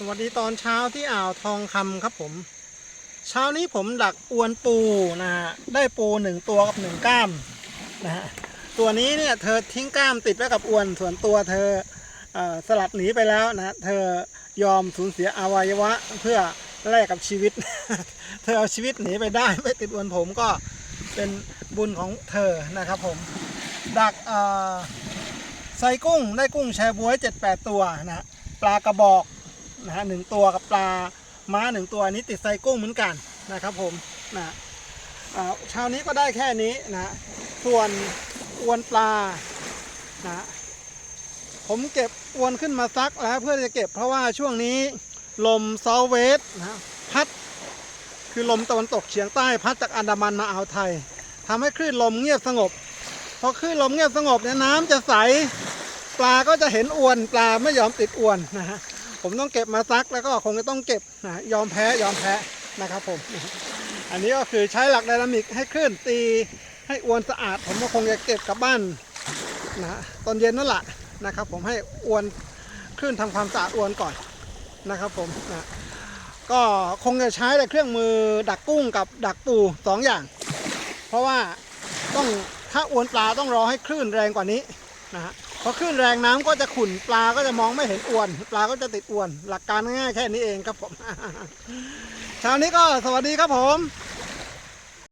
สวัสดีตอนเช้าที่อ่าวทองคำครับผม เช้านี้ผมดักอวนปูนะฮะได้ปูหนึ่งตัวกับหนึ่งก้ามนะฮะตัวนี้เนี่ยเธอทิ้งก้ามติดไว้กับอวนส่วนตัวเธอเอสลัดหนีไปแล้วนะเธอยอมสูญเสียอวัยวะเพื่อแลกกับชีวิต เธอเอาชีวิตหนีไปได้ไม่ติดอวนผมก็เป็นบุญของเธอนะครับผมดักเอ่อไซกุ้งได้กุ้งแชบวยเจ็ดแปดตัวนะปลากระบอก นะฮะหนึ่งตัวกับปลาม้าหนึ่งตัวอันนี้ติดไซกุ้งเหมือนกันนะครับผมนะอ่าเช้านี้ก็ได้แค่นี้นะส่วนอวนปลานะผมเก็บอวนขึ้นมาซักแล้วเพื่อจะเก็บเพราะว่าช่วงนี้ลมเซาเวสนะพัดคือลมตะวันตกเฉียงใต้พัดจากอันดามันมาอ่าวไทยทำให้คลื่นลมเงียบสงบพอคลื่นลมเงียบสงบเนี่ยน้ำจะใส ปลาก็จะเห็นอวนปลาไม่ยอมติดอวนนะฮะ ผมต้องเก็บมาซักแล้วก็คงจะต้องเก็บนะยอมแพ้ยอมแพ้นะครับผม อันนี้ก็คือใช้หลักไดนามิกให้คลื่นตีให้อวนสะอาด ผมก็คงจะเก็บกลับบ้านนะตอนเย็นนั่นแหละนะครับ ผมให้อวนคลื่นทำความสะอาดอวนก่อนนะครับผมนะก็คงจะใช้แต่เครื่องมือดักกุ้งกับดักปูสองอย่าง เพราะว่าต้องถ้าอวนปลาต้องรอให้คลื่นแรงกว่านี้นะฮะ พอขึ้นแรงน้ำก็จะขุ่นปลาก็จะมองไม่เห็นอวน ปลาก็จะติดอวน หลักการง่ายแค่นี้เองครับผมเช้านี้ก็สวัสดีครับผม